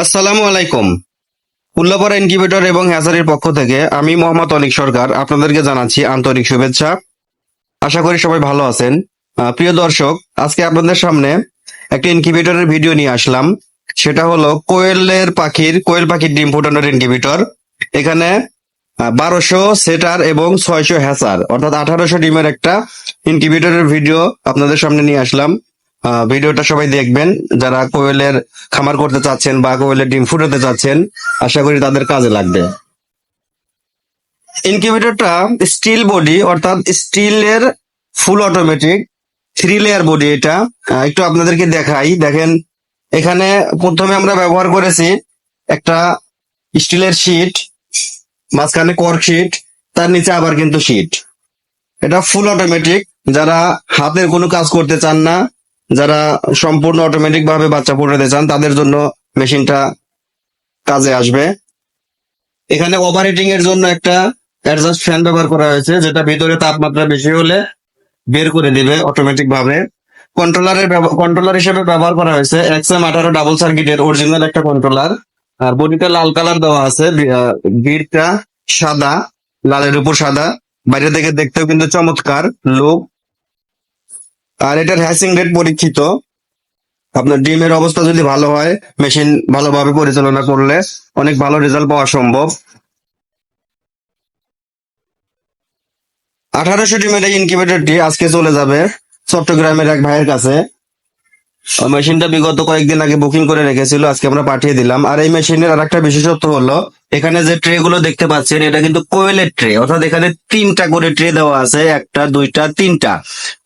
আসসালামু আলাইকুম। উল্লাপাড়া ইনকিউবেটর এবং হ্যাচারির পক্ষ থেকে আমি মোহাম্মদ অনিক সরকার আপনাদেরকে জানাচ্ছি আন্তরিক শুভেচ্ছা। আশা করি সবাই ভালো আছেন। প্রিয় দর্শক, আজকে আপনাদের সামনে একটা ইনকিউবেটরের ভিডিও নিয়ে আসলাম। সেটা হলো কোয়েলের পাখির, কোয়েল পাখির ডিম ফোটানোর ইনকিউবেটর। এখানে বারোশো সেটার এবং ছয়শো হ্যাচার, অর্থাৎ আঠারোশো ডিমের একটা ইনকিউবেটরের ভিডিও আপনাদের সামনে নিয়ে আসলাম। ভিডিওটা সবাই দেখবেন। যারা কোয়েলের খামার করতে চাচ্ছেন বা কোয়েলের ডিম ফুটাতে চাচ্ছেন, আশা করি তাদের কাজে লাগবে। ইনকিউবেটরটা স্টিল বডি অর্থাৎ স্টিলের full automatic three layer body এটা একটু আপনাদেরকে দেখাই। দেখেন, এখানে প্রথমে আমরা ব্যবহার করেছি একটা স্টিলের শিট মাঝখানে কর্ক শিট তার নিচে আবার কিন্তু শিট এটা ফুল অটোমেটিক যারা হাতের কোনো কাজ করতে চান না যারা সম্পূর্ণ অটোমেটিক ভাবে বাচ্চা ফুটাতে চান, তাদের জন্য মেশিনটা কাজে আসবে। এখানে অপারেটিং এর জন্য একটা অ্যাডজাস্ট ফ্যান ব্যবহার করা হয়েছে, যেটা ভিতরে তাপমাত্রা বেশি হলে বের করে দিবে অটোমেটিক ভাবে। কন্ট্রোলারের কন্ট্রোলার হিসেবে ব্যবহার করা হয়েছে এক্সএম আঠারো ডাবল সার্কিটের অরিজিনাল একটা কন্ট্রোলার আর বডিটা লাল কালার দেওয়া আছে বিটটা সাদা, লালের উপর সাদা। বাইরে থেকে দেখতেও কিন্তু চমৎকার লোক আর এটার হ্যাসিং রেট পরীক্ষিত। আপনার ডিমের অবস্থা যদি ভালো হয় মেশিন ভালোভাবে পরিচালনা করলে অনেক ভালো রেজাল্ট পাওয়া সম্ভব। আঠারোশো ডিমের এই ইনকিউবেটরটি আজকে চলে যাবে চট্টগ্রামের এক ভাইয়ের কাছে। মেশিনটা বিগত কয়েকদিন আগে বুকিং করে রেখেছিল, আজকে আমরা পাঠিয়ে দিলাম। আর এই মেশিনের আর একটা বিশেষত্ব হলো এখানে যে ট্রে গুলো দেখতে পাচ্ছেন, এটা কিন্তু কোয়েলের ট্রে অর্থাৎ এখানে তিনটা করে ট্রে দেওয়া আছে, একটা, দুইটা, তিনটা।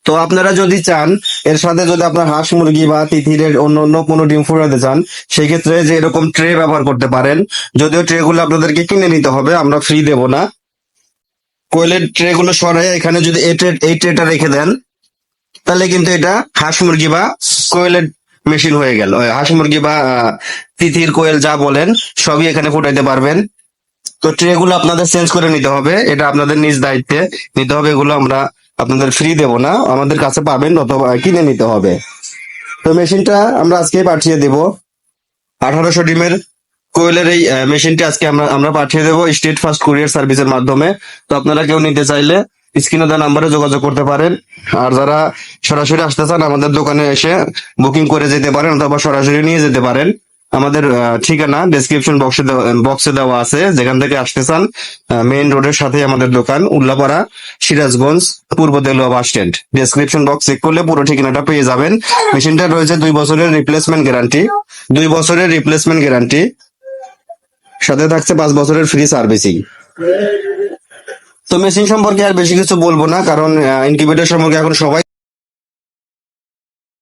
তো আপনারা যদি চান, এর সাথে যদি আপনার হাঁস মুরগি বা তিথিরের অন্য অন্য কোনো ডিম ফুটাতে চান, সেক্ষেত্রে যে এরকম ট্রে ব্যবহার করতে পারেন। যদিও ট্রে গুলো আপনাদেরকে কিনে নিতে হবে, আমরা ফ্রি দেব না। কোয়েলের ট্রে গুলো সরাই, এখানে যদি এই ট্রে এই ট্রেটা রেখে দেন, তাহলে কিন্তু এটা হাঁস মুরগি বা কোয়েলের মেশিন হয়ে গেল। হাঁস মুরগি বা তিথির কোয়েল যা বলেন, সবই এখানে ফুটাইতে পারবেন। তো ট্রে গুলো আপনাদের চেঞ্জ করে নিতে হবে। এটা আপনাদের নিজ দায়িত্বে। নিতে হবে এগুলো আমরা আপনাদের ফ্রি দেব না। আমাদের কাছে পাবেন অথবা কিনে নিতে হবে। তো মেশিনটা আমরা আজকে পাঠিয়ে দেব। আঠারোশো ডিমের কোয়েলের এই মেশিনটি আজকে আমরা আমরা পাঠিয়ে দেবো স্টেট ফার্স্ট কুরিয়ার সার্ভিসের মাধ্যমে। তো আপনারা কেউ নিতে চাইলে স্ক্রিনে দেওয়া নাম্বারে যোগাযোগ করতে পারেন। আর যারা সরাসরি আসতে চান, আমাদের দোকানে এসে বুকিং করে যেতে পারেন অথবা সরাসরি নিয়ে যেতে পারেন। আমাদের ঠিকানা ডেসক্রিপশন বক্সে বক্সে দেওয়া আছে। যেখান থেকে আসতে চান মেইন রোডের সাথে আমাদের দোকান, উল্লাপাড়া, সিরাজগঞ্জ, পূর্ব Delua bus stand description box check করলে পুরো ঠিকানাটা পেয়ে যাবেন। মেশিনটা রয়েছে দুই বছরের রিপ্লেসমেন্ট গ্যারান্টি দুই বছরের রিপ্লেসমেন্ট গ্যারান্টি সাথে থাকছে পাঁচ বছরের ফ্রি সার্ভিসিং তো মেশিন সম্পর্কে আর বেশি কিছু বলব না কারণ ইনকিউবেটর সম্পর্কে এখন সবাই